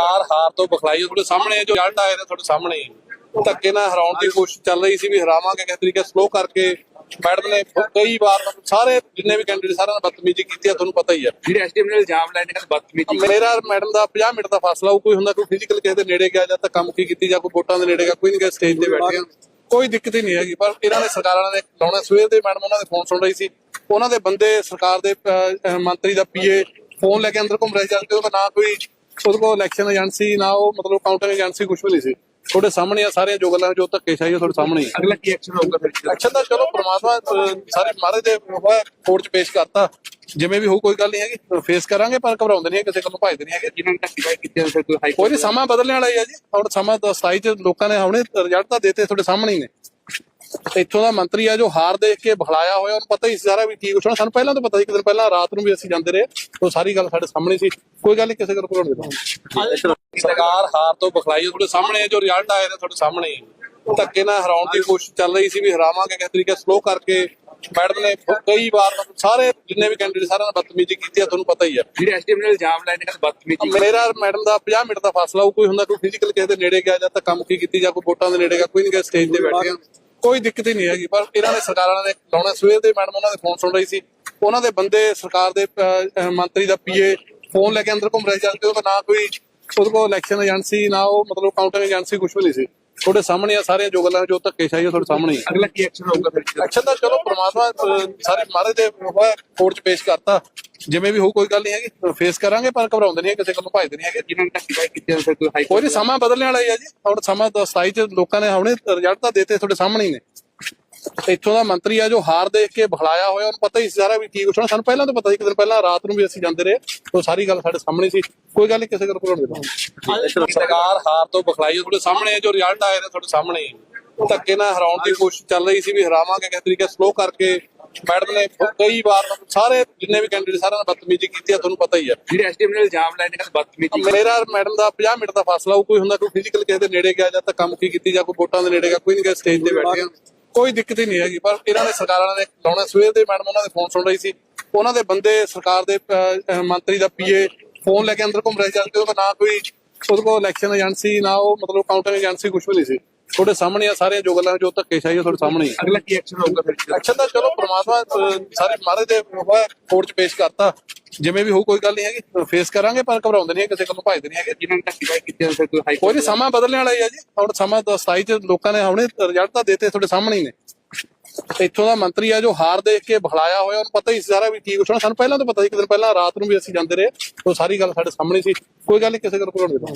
ਸਰਕਾਰ ਹਾਰ ਤੋਂ ਬਖਲਾਈ ਤੁਹਾਡੇ ਸਾਹਮਣੇ ਹੈ ਜੋ ਰਿਜ਼ਲਟ ਆਏ ਨੇ ਤੁਹਾਡੇ ਸਾਹਮਣੇ ਹੀ। ਧੱਕੇ ਨਾਲ ਹਰਾਉਣ ਦੀ ਕੋਸ਼ਿਸ਼ ਚੱਲ ਰਹੀ ਸੀ ਵੀ ਹਰਾਵਾਂਗੇ ਕਿਸ ਤਰੀਕੇ ਸਲੋ ਕਰਕੇ। ਮੈਡਮ ਨੇ ਕਈ ਵਾਰ ਸਾਰੇ ਜਿੰਨੇ ਵੀ ਕੈਂਡੀਡੇਟ ਸਾਰਿਆਂ ਨਾਲ ਬਦਤਮੀਜ਼ੀ ਕੀਤੀ ਹੈ ਤੁਹਾਨੂੰ ਪਤਾ ਹੀ ਹੈ ਜਿਹੜੇ ਐਸਡੀਐਮ ਨੇ ਇਲਜ਼ਾਮ ਲਾਏ ਨੇ ਬਦਤਮੀਜ਼ੀ ਮੇਰਾ ਮੈਡਮ ਦਾ 50 ਮਿੰਟ ਦਾ ਫਾਸਲਾ ਉਹ ਕੋਈ ਹੁੰਦਾ ਕੋਈ ਫਿਜ਼ੀਕਲ ਕਿਸੇ ਦੇ ਨੇੜੇ ਗਿਆ ਜਾਂ ਤਾਂ ਕੰਮ ਕੀ ਕੀਤੀ ਜਾਂ ਕੋਈ ਵੋਟਾਂ ਦੇ ਨੇੜੇ ਗਿਆ ਕੋਈ ਨਹੀਂ ਗਿਆ ਸਟੇਜ ਤੇ ਬੈਠੇ ਆ। ਕੋਈ ਦਿੱਕਤ ਹੀ ਨਹੀਂ ਹੈਗੀ ਪਰ ਇਹਨਾਂ ਨੇ ਸਰਕਾਰਾਂ ਨੇ ਲਾਉਣਾ। ਸਵੇਰ ਦੇ ਮੈਡਮ ਉਹਨਾਂ ਦੇ ਫੋਨ ਸੁਣ ਰਹੀ ਸੀ। ਉਹਨਾਂ ਦੇ ਬੰਦੇ ਸਰਕਾਰ ਦੇ ਮੰਤਰੀ ਦਾ ਪੀਏ ਫੋਨ ਲੈ ਕੇ ਅੰਦਰ ਘੁੰਮ ਰਹੇ ਜਦ ਉਹਦਾ ਨਾ ਕੋਈ ਉਹਦੇ ਕੋਲ ਇਲੈਕਸ਼ਨ ਏਜੰਸੀ ਨਾ ਉਹ ਮਤਲਬ ਕਾਊਂਟਿੰਗ ਏਜੰਸੀ ਕੁਝ ਵੀ ਨਹੀਂ ਸੀ। ਤੁਹਾਡੇ ਸਾਹਮਣੇ ਆ ਸਾਰੀਆਂ ਜੋ ਗੱਲਾਂ ਜੋ ਧੱਕੇਸ਼ਾਹੀ ਆ ਤੁਹਾਡੇ ਸਾਹਮਣੇ ਹੀ। ਆ ਅਗਲਾ ਕੀ ਐਕਸ਼ਨ ਹੋਊਗਾ ਫਿਰ? ਐਕਸ਼ਨ ਤਾਂ ਚਲੋ ਪ੍ਰਮਾਤਮਾ ਅਹ, ਸਾਰੇ ਮਹਾਰਾਜ ਦੇ ਕੋਰਟ 'ਚ ਪੇਸ਼ ਕਰਤਾ। ਜਿਵੇਂ ਵੀ ਹੋਊ ਕੋਈ ਗੱਲ ਨਹੀਂ ਹੈਗੀ। ਫੇਸ ਕਰਾਂਗੇ ਪਰ ਘਬਰਾਉਂਦੇ ਨਹੀਂ ਹੈਗੇ, ਕਿਸੇ ਕੋਲੋਂ ਭਜਦੇ ਨਹੀਂ ਹੈਗੇ। ਜਿਨ੍ਹਾਂ ਨੇ ਧੱਕੇਸ਼ਾਹੀ ਕੀਤੀ ਹੈ ਫਿਰ ਕੋਈ ਹਾਈ ਕੋਈ ਨਹੀਂ ਸਮਾਂ ਬਦਲਣ ਵਾਲਾ ਹੀ ਆ ਜੀ। ਹੁਣ ਸਮਾਂ ਤਾਂ 27 ਚ ਲੋਕਾਂ ਨੇ ਹੁਣੇ ਰਿਜ਼ਲਟ ਤਾਂ ਦੇਤੇ ਤੁਹਾਡੇ ਸਾਹਮਣੇ ਹੀ ਨੇ। ਇੱਥੋਂ ਦਾ ਮੰਤਰੀ ਆ ਜੋ ਹਾਰ ਦੇਖ ਕੇ ਬਖਲਾਇਆ ਹੋਇਆ ਉਹਨੂੰ ਪਤਾ ਹੀ ਸੀ ਸਾਰਾ ਵੀ ਕੀ ਕੁਛ ਹੋਣਾ। ਸਾਨੂੰ ਪਹਿਲਾਂ ਤਾਂ ਪਤਾ ਸੀ ਇੱਕ ਦਿਨ ਪਹਿਲਾਂ ਰਾਤ ਨੂੰ ਵੀ ਅਸੀਂ ਜਾਂਦੇ ਰਹੇ ਉਹ ਸਾਰੀ ਗੱਲ ਸਾਡੇ ਸਾਹਮਣੇ ਸੀ। ਕੋਈ ਗੱਲ ਨਹੀਂ ਕਿਸੇ ਗੱਲ ਕੋਲ ਨਹੀਂ ਸਰਕਾਰ ਹਾਰ ਤੋਂ ਬਖਲਾਈ ਤੁਹਾਡੇ ਸਾਹਮਣੇ ਜੋ ਰਿਜ਼ਲਟ ਨੇ ਤੁਹਾਡੇ ਸਾਹਮਣੇ। ਧੱਕੇ ਨਾਲ ਹਰਾਉਣ ਦੀ ਕੋਸ਼ਿਸ਼ ਚੱਲ ਰਹੀ ਸੀ ਵੀ ਹਰਾਵਾਂਗੇ ਕਿਸ ਤਰੀਕੇ ਸਲੋ ਕਰਕੇ ਮੈਡਮ ਨੇ ਕਈ ਵਾਰ ਸਾਰੇ ਜਿੰਨੇ ਵੀ ਕੈਂਡੀਡੇਟ ਸਾਰਿਆਂ ਨਾਲ ਬਦਤਮੀਜ਼ੀ ਕੀਤੀ ਹੈ ਤੁਹਾਨੂੰ ਪਤਾ ਹੀ ਹੈ ਜਿਹੜੇ ਐਸਡੀਐਮ ਨੇ ਇਲਜ਼ਾਮ ਲਾਏ ਨੇ ਬਦਤਮੀਜ਼ੀ ਮੇਰਾ ਮੈਡਮ ਦਾ 50 ਮਿੰਟ ਦਾ ਫਾਸਲਾ ਉਹ ਕੋਈ ਹੁੰਦਾ ਕੋਈ ਫਿਜ਼ੀਕਲ ਕਿਸੇ ਦੇ ਨੇੜੇ ਗਿਆ ਜਾਂ ਤਾਂ ਕੰਮ ਕੀ ਕੀਤੀ ਜਾਂ ਕੋਈ ਵੋਟਾਂ ਦੇ ਨੇੜੇ ਗਿਆ ਕੋਈ ਨਹੀਂ ਗਿਆ ਸਟੇਜ ਤੇ ਬੈਠੇ ਆ। ਕੋਈ ਦਿੱਕਤ ਹੀ ਨਹੀਂ ਹੈਗੀ। ਪਰ ਇਹਨਾਂ ਨੇ ਸਰਕਾਰਾਂ ਨੇ ਲਾਉਣਾ, ਸਵੇਰ ਦੇ ਮੈਡਮ ਉਹਨਾਂ ਦੇ ਫੋਨ ਸੁਣ ਰਹੀ ਸੀ। ਉਹਨਾਂ ਦੇ ਬੰਦੇ ਸਰਕਾਰ ਦੇ ਮੰਤਰੀ ਦਾ ਪੀਏ ਫੋਨ ਲੈ ਕੇ ਅੰਦਰ ਘੁੰਮ ਰਹੇ ਜਾਂਦੇ ਉਹ ਨਾ ਕੋਈ ਉਹਦੇ ਕੋਲ ਇਲੈਕਸ਼ਨ ਏਜੰਸੀ ਨਾ ਉਹ ਮਤਲਬ ਕਾਊਂਟਿੰਗ ਏਜੰਸੀ ਕੁਝ ਵੀ ਨਹੀਂ ਸੀ। ਤੁਹਾਡੇ ਸਾਹਮਣੇ ਆ ਸਾਰੀਆਂ ਜੋ ਗੱਲਾਂ ਜੋ ਧੱਕੇਸ਼ਾਹੀ ਆ ਤੁਹਾਡੇ ਸਾਹਮਣੇ ਹੀ ਆ। ਅਗਲਾ ਕੀ ਐਕਸ਼ਨ ਹੋਊਗਾ ਫਿਰ? ਐਕਸ਼ਨ ਤਾਂ ਚਲੋ ਪ੍ਰਮਾਤਮਾ ਅਹ, ਸਾਰੇ ਮਹਾਰਾਜ ਦੇ ਕੋਰਟ 'ਚ ਪੇਸ਼ ਕਰਤਾ। ਜਿਵੇਂ ਵੀ ਹੋਊ ਕੋਈ ਗੱਲ ਨਹੀਂ ਹੈਗੀ। ਫੇਸ ਕਰਾਂਗੇ ਪਰ ਘਬਰਾਉਂਦੇ ਨਹੀਂ ਹੈਗੇ, ਕਿਸੇ ਕੋਲੋਂ ਭਜਦੇ ਨਹੀਂ ਹੈਗੇ। ਜਿਨ੍ਹਾਂ ਨੇ ਧੱਕੇਸ਼ਾਹੀ ਕੀਤੀ ਹੈ ਫਿਰ ਕੋਈ ਹਾਈ ਕੋਈ ਨਹੀਂ ਸਮਾਂ ਬਦਲਣ ਵਾਲਾ ਹੀ ਆ ਜੀ। ਹੁਣ ਸਮਾਂ ਤਾਂ 27 ਚ ਲੋਕਾਂ ਨੇ ਹੁਣੇ ਰਿਜ਼ਲਟ ਤਾਂ ਦੇਤੇ ਤੁਹਾਡੇ ਸਾਹਮਣੇ ਹੀ ਨੇ। ਇੱਥੋਂ ਦਾ ਮੰਤਰੀ ਆ ਜੋ ਹਾਰ ਦੇਖ ਕੇ ਬਖਲਾਇਆ ਹੋਇਆ ਉਹਨੂੰ ਪਤਾ ਹੀ ਸੀ ਸਾਰਾ ਵੀ ਕੀ ਕੁਛ ਹੋਣਾ। ਸਾਨੂੰ ਪਹਿਲਾਂ ਤਾਂ ਪਤਾ ਸੀ ਇੱਕ ਦਿਨ ਪਹਿਲਾਂ ਰਾਤ ਨੂੰ ਵੀ ਅਸੀਂ ਜਾਂਦੇ ਰਹੇ ਉਹ ਸਾਰੀ ਗੱਲ ਸਾਡੇ ਸਾਹਮਣੇ ਸੀ। ਕੋਈ ਗੱਲ ਨਹੀਂ ਕਿਸੇ ਗੱਲ ਕੋਲ ਨਹੀਂ ਸਰਕਾਰ ਹਾਰ ਤੋਂ ਬਖਲਾਈ ਤੁਹਾਡੇ ਸਾਹਮਣੇ ਜੋ ਰਿਜ਼ਲਟ ਨੇ ਤੁਹਾਡੇ ਸਾਹਮਣੇ। ਧੱਕੇ ਨਾਲ ਹਰਾਉਣ ਦੀ ਕੋਸ਼ਿਸ਼ ਚੱਲ ਰਹੀ ਸੀ ਵੀ ਹਰਾਵਾਂਗੇ ਕਿਸ ਤਰੀਕੇ ਸਲੋ ਕਰਕੇ ਮੈਡਮ ਨੇ ਕਈ ਵਾਰ ਸਾਰੇ ਜਿੰਨੇ ਵੀ ਕੈਂਡੀਡੇਟ ਸਾਰਿਆਂ ਨਾਲ ਬਦਤਮੀਜ਼ੀ ਕੀਤੀ ਹੈ ਤੁਹਾਨੂੰ ਪਤਾ ਹੀ ਹੈ ਜਿਹੜੇ ਐਸਡੀਐਮ ਨੇ ਇਲਜ਼ਾਮ ਲਾਏ ਨੇ ਕਿ ਬਦਤਮੀਜ਼ੀ ਮੇਰਾ ਮੈਡਮ ਦਾ 50 ਮਿੰਟ ਦਾ ਫਾਸਲਾ ਉਹ ਕੋਈ ਹੁੰਦਾ ਕੋਈ ਫਿਜ਼ੀਕਲ ਕਿਸੇ ਦੇ ਨੇੜੇ ਗਿਆ ਜਾਂ ਤਾਂ ਕੰਮ ਕੀ ਕੀਤੀ ਜਾਂ ਕੋਈ ਵੋਟਾਂ ਦੇ ਨੇੜੇ ਗਿਆ ਕੋਈ ਨਹੀਂ ਗਿਆ ਸਟੇਜ ਤੇ ਬੈਠੇ ਆ ਕੋਈ ਦਿੱਕਤ ਹੀ ਨਹੀਂ ਹੈਗੀ। ਪਰ ਇਹਨਾਂ ਨੇ ਸਰਕਾਰਾਂ ਨੇ ਲਾਉਣਾ, ਸਵੇਰ ਦੇ ਮੈਡਮ ਉਹਨਾਂ ਦੇ ਫੋਨ ਸੁਣ ਰਹੀ ਸੀ। ਉਹਨਾਂ ਦੇ ਬੰਦੇ ਸਰਕਾਰ ਦੇ ਮੰਤਰੀ ਦਾ ਪੀਏ ਫੋਨ ਲੈ ਕੇ ਅੰਦਰ ਘੁੰਮ ਰਹੇ ਚੱਲਦੇ ਜਦ ਉਹਦਾ ਨਾ ਕੋਈ, ਉਹਦੇ ਕੋਲ ਇਲੈਕਸ਼ਨ ਏਜੰਸੀ ਨਾ ਉਹ ਮਤਲਬ ਕਾਊਂਟਰ ਏਜੰਸੀ ਕੁਝ ਵੀ ਨਹੀਂ ਸੀ। ਤੁਹਾਡੇ ਸਾਹਮਣੇ ਆ ਸਾਰੀਆਂ ਜੋ ਗੱਲਾਂ ਜੋ ਧੱਕੇਸ਼ਾਹੀ ਆ ਤੁਹਾਡੇ ਸਾਹਮਣੇ ਹੀ ਆ। ਅਗਲਾ ਕੀ ਐਕਸ਼ਨ ਹੋਊਗਾ ਫਿਰ ਐਕਸ਼ਨ ਤਾਂ ਚਲੋ ਪ੍ਰਮਾਤਮਾ ਅਹ, ਸਾਰੇ ਮਹਾਰਾਜ ਦੇ ਕੋਰਟ 'ਚ ਪੇਸ਼ ਕਰਤਾ। ਜਿਵੇਂ ਵੀ ਹੋਊ ਕੋਈ ਗੱਲ ਨਹੀਂ ਹੈਗੀ। ਫੇਸ ਕਰਾਂਗੇ ਪਰ ਘਬਰਾਉਂਦੇ ਨਹੀਂ ਹੈਗੇ, ਕਿਸੇ ਕੋਲੋਂ ਭਜਦੇ ਨਹੀਂ ਹੈਗੇ। ਜਿਨ੍ਹਾਂ ਨੇ ਧੱਕੇਸ਼ਾਹੀ ਕੀਤੀ ਹੈ ਫਿਰ ਕੋਈ ਹਾਈ ਕੋਈ ਨਹੀਂ ਸਮਾਂ ਬਦਲਣ ਵਾਲਾ ਹੀ ਆ ਜੀ। ਹੁਣ ਸਮਾਂ ਤਾਂ 27 ਚ ਲੋਕਾਂ ਨੇ ਹੁਣੇ ਰਿਜ਼ਲਟ ਤਾਂ ਦੇਤੇ ਤੁਹਾਡੇ ਸਾਹਮਣੇ ਹੀ ਨੇ। ਇੱਥੋਂ ਦਾ ਮੰਤਰੀ ਆ ਜੋ ਹਾਰ ਦੇਖ ਕੇ ਬਖਲਾਇਆ ਹੋਇਆ ਉਹਨੂੰ ਪਤਾ ਹੀ ਸੀ ਸਾਰਾ ਵੀ ਕੀ ਕੁਛ ਹੋਣਾ। ਸਾਨੂੰ ਪਹਿਲਾਂ ਤਾਂ ਪਤਾ ਸੀ ਇੱਕ ਦਿਨ ਪਹਿਲਾਂ ਰਾਤ ਨੂੰ ਵੀ ਅਸੀਂ ਜਾਂਦੇ ਰਹੇ। ਉਹ ਸਾਰੀ ਗੱਲ ਸਾਡੇ ਸਾਹਮਣੇ ਸੀ। ਕੋਈ ਗੱਲ ਨਹੀਂ ਕਿਸੇ ਗੱਲ ਕੋਲ ਨਹੀਂ।